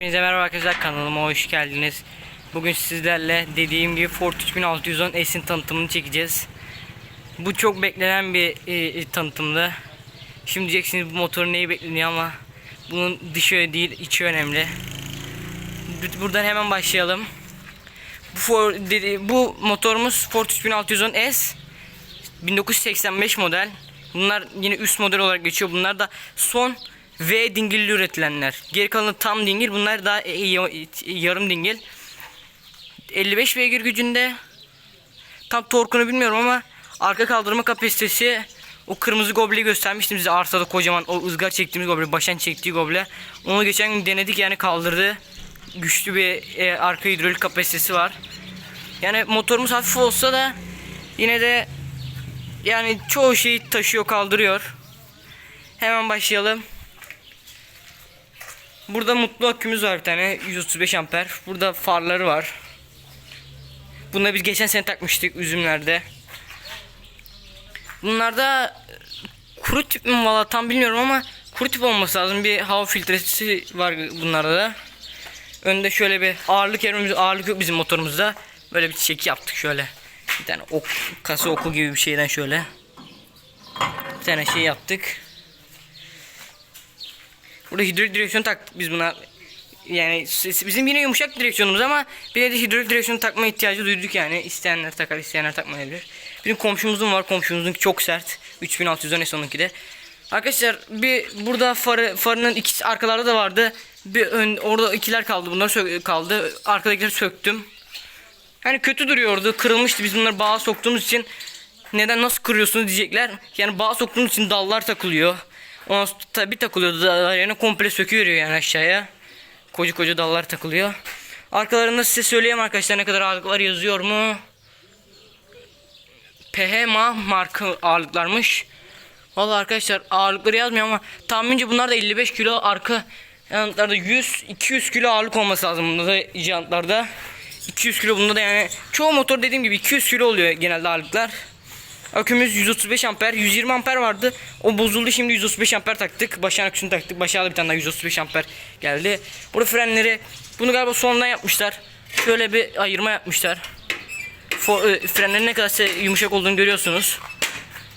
Hepinize merhaba arkadaşlar kanalıma hoş geldiniz. Bugün sizlerle dediğim gibi Ford 3610 S'in tanıtımını çekeceğiz. Bu çok beklenen bir e, tanıtımdı. Şimdi diyeceksiniz bu motor neyi bekleniyor ama bunun dışı değil içi önemli. Bu- Buradan hemen başlayalım. Bu, Ford, dedi, bu motorumuz Ford 3610 S 1985 model. Bunlar yine üst model olarak geçiyor. Bunlar da son V dingilli üretilenler. Geri kalanı tam dingil. Bunlar daha e, ya- yarım dingil. 55 beygir gücünde. Tam torkunu bilmiyorum ama arka kaldırma kapasitesi o kırmızı gobleyi göstermiştim size arsada kocaman o ızgar çektiğimiz goble, başan çektiği goble. Onu geçen gün denedik yani kaldırdı. Güçlü bir e, arka hidrolik kapasitesi var. Yani motorumuz hafif olsa da yine de yani çoğu şeyi taşıyor kaldırıyor. Hemen başlayalım. Burada mutlu akümüz var bir tane 135 amper. Burada farları var. Bunu biz geçen sene takmıştık üzümlerde. Bunlarda kuru tip mi valla tam bilmiyorum ama kuru tip olması lazım. Bir hava filtresi var bunlarda da. Önde şöyle bir ağırlık yerimiz ağırlık yok bizim motorumuzda. Böyle bir çeki yaptık şöyle. Bir tane ok, kasa oku gibi bir şeyden şöyle. Bir tane şey yaptık. Burada hidrolik direksiyon taktık biz buna. Yani bizim yine yumuşak direksiyonumuz ama bir de hidrolik direksiyon takma ihtiyacı duyduk yani. İsteyenler takar, isteyenler takmayabilir. Bizim komşumuzun var. Komşumuzun çok sert. 3610 S onunki de. Arkadaşlar bir burada farı farının ikisi arkalarda da vardı. Bir ön, orada ikiler kaldı. Bunlar sö- kaldı. Arkadakileri söktüm. Hani kötü duruyordu. Kırılmıştı. Biz bunları bağa soktuğumuz için neden nasıl kırıyorsunuz diyecekler. Yani bağa soktuğumuz için dallar takılıyor. Ondan sonra tabi takılıyordu. Dallar yerine komple söküveriyor yani aşağıya. Koca koca dallar takılıyor. Arkalarında size söyleyeyim arkadaşlar ne kadar ağırlıklar yazıyor mu? PHMA marka ağırlıklarmış. Vallahi arkadaşlar ağırlıkları yazmıyor ama tahmince bunlar da 55 kilo arka jantlarda 100 200 kilo ağırlık olması lazım bunda da jantlarda. 200 kilo bunda da yani çoğu motor dediğim gibi 200 kilo oluyor genelde ağırlıklar. Akümüz 135 amper, 120 amper vardı. O bozuldu şimdi 135 amper taktık. Başağın aküsünü taktık. Başa da bir tane daha 135 amper geldi. Burada frenleri bunu galiba sonradan yapmışlar. Şöyle bir ayırma yapmışlar. Fo- e, frenlerin ne kadar yumuşak olduğunu görüyorsunuz.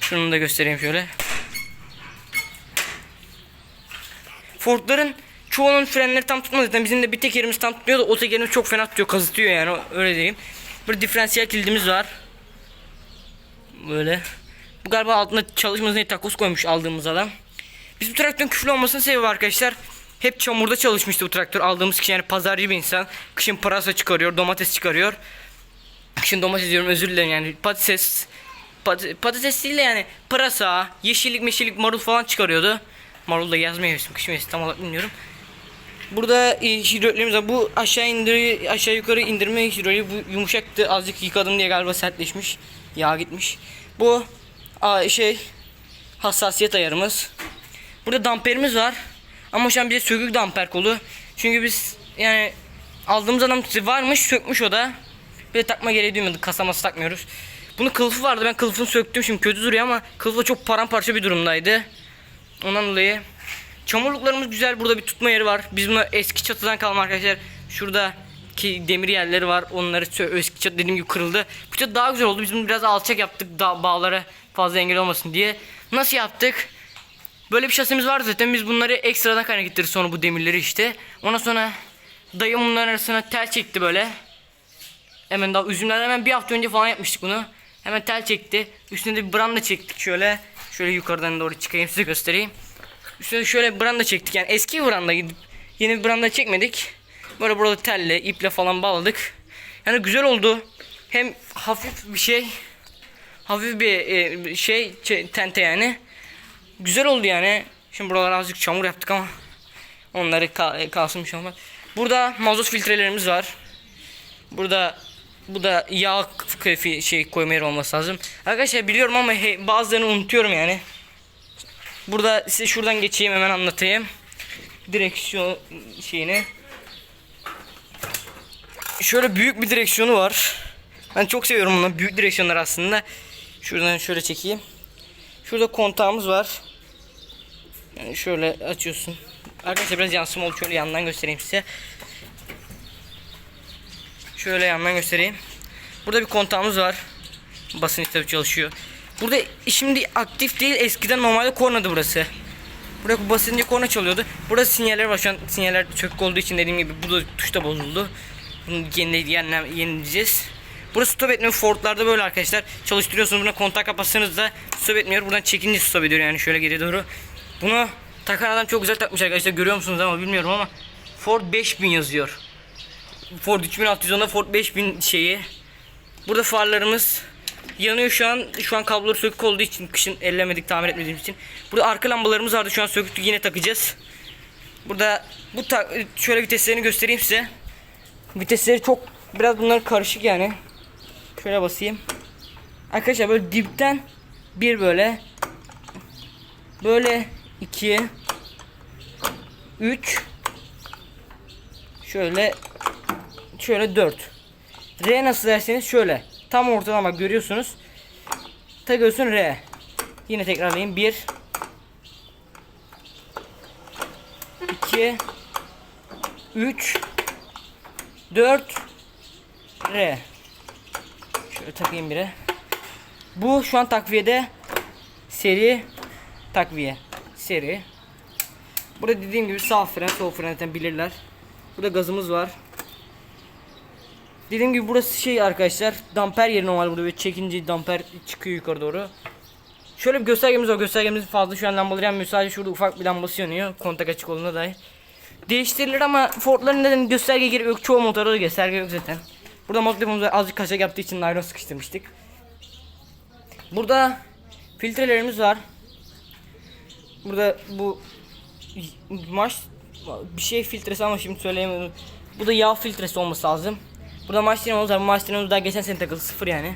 Şunu da göstereyim şöyle. Ford'ların çoğunun frenleri tam tutmaz zaten. Bizim de bir tekerimiz tam tutmuyor da o tekerimiz çok fena tutuyor, kazıtıyor yani öyle diyeyim. Burada diferansiyel kilidimiz var. Böyle. Bu galiba altında çalışmasın diye takoz koymuş aldığımız adam. Biz bu traktörün küflü olmasının sebebi arkadaşlar. Hep çamurda çalışmıştı bu traktör. Aldığımız kişi yani pazarcı bir insan. Kışın pırasa çıkarıyor, domates çıkarıyor. Kışın domates diyorum özür dilerim yani patates pat- patates değil de yani pırasa, yeşillik meşillik marul falan çıkarıyordu. Marul da yaz mevsim, kış mevsim tam olarak bilmiyorum. Burada e, hidroliklerimiz var. Bu aşağı indir aşağı yukarı indirme hidroliği bu yumuşaktı. Azıcık yıkadım diye galiba sertleşmiş. Yağ gitmiş. Bu şey hassasiyet ayarımız. Burada damperimiz var. Ama şu an bize sökük damper kolu. Çünkü biz yani aldığımız adam varmış sökmüş o da. De takma gereği duymadık. Kasaması takmıyoruz. Bunun kılıfı vardı. Ben kılıfını söktüm. Şimdi kötü duruyor ama kılıfı çok paramparça bir durumdaydı. Ondan dolayı çamurluklarımız güzel. Burada bir tutma yeri var. Biz bunu eski çatıdan kalma arkadaşlar. Şurada ki demir yerleri var. Onları eski dediğim gibi kırıldı. Bu çatı daha güzel oldu. Biz bunu biraz alçak yaptık. Da bağlara fazla engel olmasın diye. Nasıl yaptık? Böyle bir şasimiz vardı zaten. Biz bunları ekstradan kaynak getirdik sonra bu demirleri işte. Ondan sonra dayım bunların arasına tel çekti böyle. Hemen daha üzümlerden hemen bir hafta önce falan yapmıştık bunu. Hemen tel çekti. Üstüne de bir branda çektik şöyle. Şöyle yukarıdan doğru çıkayım size göstereyim. Üstüne şöyle branda çektik yani eski bir branda gidip yeni bir branda çekmedik. Böyle burada telle, iple falan bağladık. Yani güzel oldu. Hem hafif bir şey, hafif bir e, şey tente yani. Güzel oldu yani. Şimdi buralara azıcık çamur yaptık ama onları ka- kalsın bir şey olmaz. Burada mazot filtrelerimiz var. Burada bu da yağ şey koyma yeri olması lazım. Arkadaşlar biliyorum ama he, bazılarını unutuyorum yani. Burada size şuradan geçeyim hemen anlatayım. Direksiyon şeyini. Şöyle büyük bir direksiyonu var. Ben çok seviyorum bunu. Büyük direksiyonlar aslında. Şuradan şöyle çekeyim. Şurada kontağımız var. Yani şöyle açıyorsun. Arkadaşlar biraz yansıma oldu. Şöyle yandan göstereyim size. Şöyle yandan göstereyim. Burada bir kontağımız var. Basınç tabii çalışıyor. Burada şimdi aktif değil. Eskiden normalde kornadı burası. Buraya basınca korna çalıyordu. Burada sinyaller var. Şu an sinyaller çökük olduğu için dediğim gibi bu da tuşta bozuldu. Bunu yeni, yeni, yenileyeceğiz. Burası stop etmiyor. Ford'larda böyle arkadaşlar. Çalıştırıyorsunuz. Buna kontak kapatsanız da stop etmiyor. Buradan çekince stop ediyor yani şöyle geri doğru. Bunu takan adam çok güzel takmış arkadaşlar. Görüyor musunuz ama bilmiyorum ama Ford 5000 yazıyor. Ford 3610'da Ford 5000 şeyi. Burada farlarımız yanıyor şu an. Şu an kabloları sökük olduğu için kışın ellemedik tamir etmediğimiz için. Burada arka lambalarımız vardı şu an söküktü yine takacağız. Burada bu şöyle viteslerini göstereyim size. Vitesleri çok biraz bunlar karışık yani. Şöyle basayım. Arkadaşlar böyle dipten bir böyle böyle iki üç şöyle şöyle 4. R nasıl derseniz şöyle. Tam ortadan bak görüyorsunuz. Takıyorsun R. Yine tekrarlayayım. 1 2 3 4 R. Şöyle takayım bire. Bu şu an takviyede seri takviye. Seri. Burada dediğim gibi sağ fren, sol fren bilirler. Burada gazımız var. Dediğim gibi burası şey arkadaşlar damper yeri normal burada böyle çekince damper çıkıyor yukarı doğru. Şöyle bir göstergemiz var. Göstergemiz fazla şu an lambaları yanmıyor. Sadece şurada ufak bir lambası yanıyor. Kontak açık olduğuna dair. Değiştirilir ama Ford'ların neden gösterge gerek yok. Çoğu motorda da gösterge yok zaten. Burada motor azıcık kaçak yaptığı için nylon sıkıştırmıştık. Burada filtrelerimiz var. Burada bu maç bir şey filtresi ama şimdi söyleyemiyorum. Bu da yağ filtresi olması lazım. Burada maç dinamomuz var. Bu maç dinamomuz daha geçen sene takıldı sıfır yani.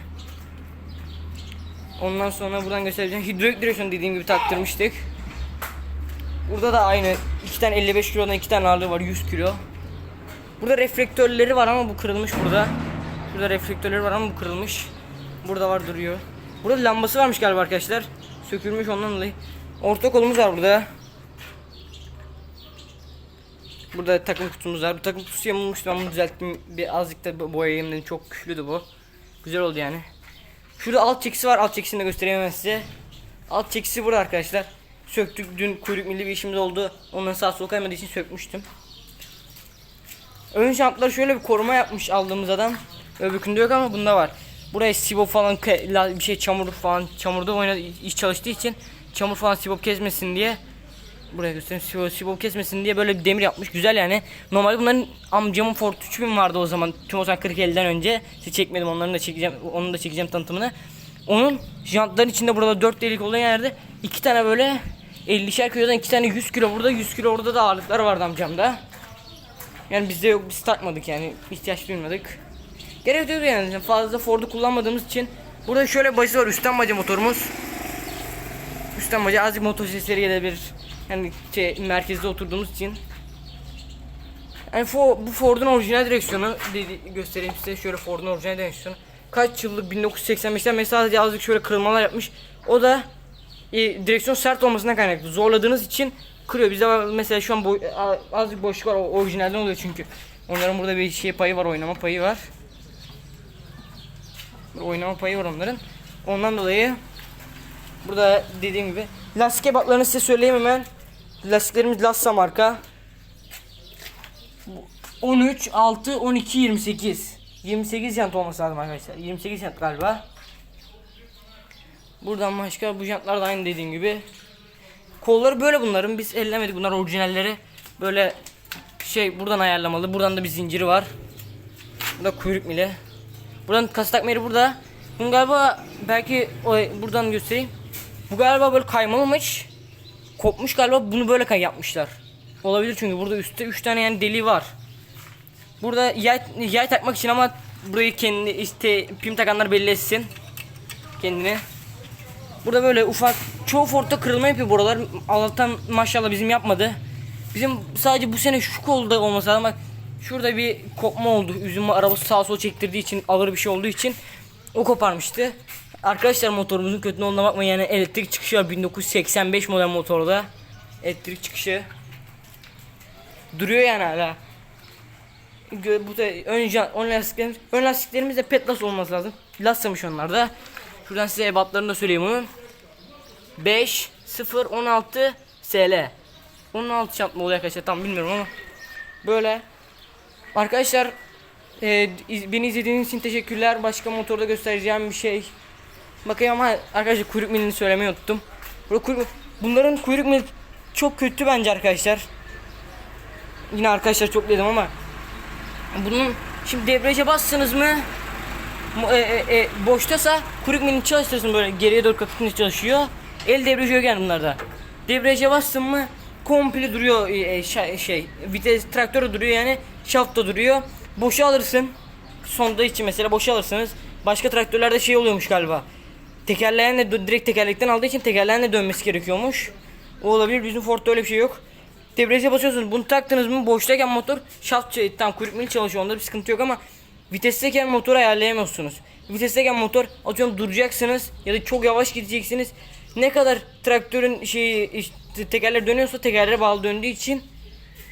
Ondan sonra buradan göstereceğim. Hidrolik direksiyon dediğim gibi taktırmıştık. Burada da aynı. iki tane 55 kilodan iki tane ağırlığı var 100 kilo. Burada reflektörleri var ama bu kırılmış burada. Burada reflektörleri var ama bu kırılmış. Burada var duruyor. Burada lambası varmış galiba arkadaşlar. Sökülmüş ondan dolayı. Orta kolumuz var burada. Burada takım kutumuz var. Bu takım kutusu yamulmuştu. Ben bunu düzelttim. Bir azıcık da boyayayım dedim. Çok küflüydü bu. Güzel oldu yani. Şurada alt çekisi var. Alt çekisini de göstereyim ben size. Alt çekisi burada arkadaşlar. Söktük. Dün kuyruk milli bir işimiz oldu. Onların sağ sol kaymadığı için sökmüştüm. Ön jantlar şöyle bir koruma yapmış aldığımız adam. Öbürkünde yok ama bunda var. Buraya sibop falan bir şey çamur falan çamurda oynadı iş çalıştığı için çamur falan sibop kesmesin diye buraya göstereyim sibop, sibop kesmesin diye böyle bir demir yapmış güzel yani. Normalde bunların amcamın Ford 3000 vardı o zaman zaman 4050'den önce size çekmedim onların da çekeceğim onun da çekeceğim tanıtımını. Onun jantların içinde burada 4 delik olan yerde iki tane böyle 50'şer kilodan iki tane 100 kilo burada 100 kilo orada da ağırlıklar vardı amcamda. Yani bizde yok biz takmadık yani ihtiyaç duymadık. Gerek yok yani fazla Ford'u kullanmadığımız için. Burada şöyle bacı var üstten baca motorumuz. Üstten baca azıcık motor sesleri gelebilir. Yani şey, merkezde oturduğumuz için. Yani Fo- bu Ford'un orijinal direksiyonu dedi, göstereyim size şöyle Ford'un orijinal direksiyonu. Kaç yıllık 1985'ten beri sadece azıcık şöyle kırılmalar yapmış. O da direksiyon sert olmasına kaynaklı. Zorladığınız için kırıyor. Bizde mesela şu an boy, azıcık boşluk var. Orijinalden oluyor çünkü. Onların burada bir şey payı var, oynama payı var. Oynama payı var onların. Ondan dolayı burada dediğim gibi lastik ebatlarını size söyleyeyim hemen. Lastiklerimiz Lassa marka. Bu 13, 6, 12, 28. 28 jant olması lazım arkadaşlar. 28 jant galiba. Buradan başka bu jantlar da aynı dediğim gibi. Kolları böyle bunların. Biz ellemedik bunlar orijinalleri. Böyle şey buradan ayarlamalı. Buradan da bir zinciri var. Burada kuyruk mili. Buradan kas takma yeri burada. Bunun galiba belki o, buradan göstereyim. Bu galiba böyle kaymalımış. Kopmuş galiba bunu böyle kay yapmışlar. Olabilir çünkü burada üstte 3 tane yani deliği var. Burada yay, yay takmak için ama burayı kendi işte pim takanlar belli etsin. Kendini. Burada böyle ufak çoğu Ford'da kırılma yapıyor buralar. Allah'tan maşallah bizim yapmadı. Bizim sadece bu sene şu kolda olmasa ama şurada bir kopma oldu. Üzüm arabası sağa sola çektirdiği için ağır bir şey olduğu için o koparmıştı. Arkadaşlar motorumuzun kötü olduğuna bakmayın yani elektrik çıkışı var 1985 model motorda. Elektrik çıkışı. Duruyor yani hala. Bu da ön, ön lastiklerimiz, ön lastiklerimiz de petlas olması lazım. Laslamış onlar da. Şuradan size ebatlarını da söyleyeyim onun. 5 0 16 SL. 16 çarpma oluyor arkadaşlar tam bilmiyorum ama böyle. Arkadaşlar e, iz- beni izlediğiniz için teşekkürler. Başka motorda göstereceğim bir şey. Bakayım ama arkadaşlar kuyruk milini söylemeyi unuttum. Bunların kuyruk mili çok kötü bence arkadaşlar. Yine arkadaşlar çok dedim ama bunun şimdi debriyaja bastınız mı e, e, e, boştasa milini çalıştırsın böyle geriye doğru kapatınca çalışıyor. El debriyajı yok yani bunlarda. Debriyaja bastın mı komple duruyor e, şa- şey vites traktörü duruyor yani şaft da duruyor. Boşa alırsın. Sonda için mesela boşa alırsınız. Başka traktörlerde şey oluyormuş galiba. Tekerleğenle dö- direkt tekerlekten aldığı için tekerleğenle dönmesi gerekiyormuş. O olabilir. Bizim Ford'da öyle bir şey yok. Debriyaja basıyorsunuz. Bunu taktınız mı boştayken motor şaft şey, tam kuyruk mili çalışıyor. Onda bir sıkıntı yok ama vitesteyken motoru ayarlayamıyorsunuz. Vitesteyken motor atıyorum duracaksınız ya da çok yavaş gideceksiniz. Ne kadar traktörün şeyi işte, tekerler dönüyorsa tekerlere bağlı döndüğü için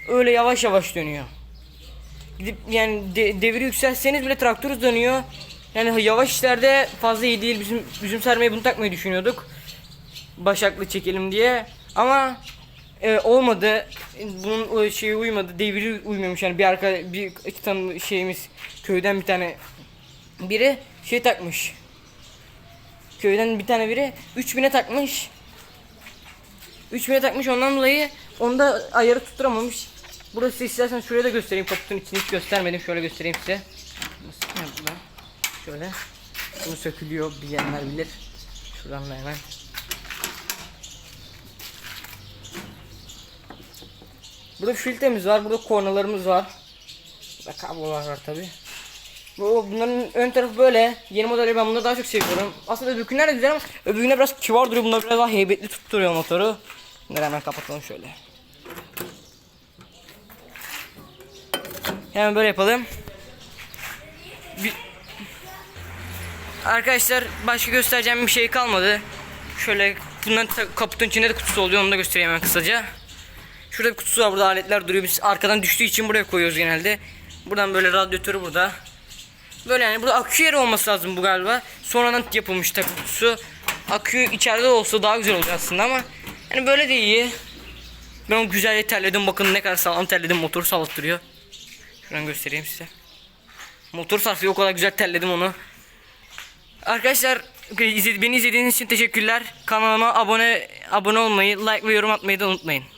öyle yavaş yavaş dönüyor. Gidip yani de, devri yükseltseniz bile traktör dönüyor. Yani yavaş işlerde fazla iyi değil. Bizim üzüm sermeye bunu takmayı düşünüyorduk. Başaklı çekelim diye. Ama e, olmadı. Bunun şeyi uymadı. Devri uymuyormuş yani bir arka bir iki tane şeyimiz köyden bir tane biri şey takmış. Köyden bir tane biri 3000'e takmış. 3000'e takmış ondan dolayı onda ayarı tutturamamış. Burası istersen şuraya da göstereyim kaputun içini hiç göstermedim şöyle göstereyim size. Nasıl yaptılar? Şöyle. Bunu sökülüyor bilenler bilir. Şuradan da hemen. Burada filtremiz var, burada kornalarımız var. Burada kablolar var tabi. Bu bunların ön tarafı böyle. Yeni modelleri ben bunları daha çok seviyorum. Aslında öbürkünler de güzel ama öbürkünler biraz kibar duruyor. Bunlar biraz daha heybetli tutturuyor motoru. Bunları hemen kapatalım şöyle. Hemen böyle yapalım. Bir... Arkadaşlar başka göstereceğim bir şey kalmadı. Şöyle bunların ta- kaputun içinde de kutusu oluyor onu da göstereyim hemen kısaca. Şurada bir kutusu var burada aletler duruyor. Biz arkadan düştüğü için buraya koyuyoruz genelde. Buradan böyle radyatörü burada. Böyle yani burada akü yeri olması lazım bu galiba. Sonradan yapılmış tabi kutusu. Akü içeride olsa daha güzel olacak aslında ama yani böyle de iyi. Ben o güzel terledim bakın ne kadar sağlam terledim motoru sallattırıyor. Şuradan göstereyim size. Motor sarfıyor o kadar güzel terledim onu. Arkadaşlar beni izlediğiniz için teşekkürler. Kanalıma abone abone olmayı, like ve yorum atmayı da unutmayın.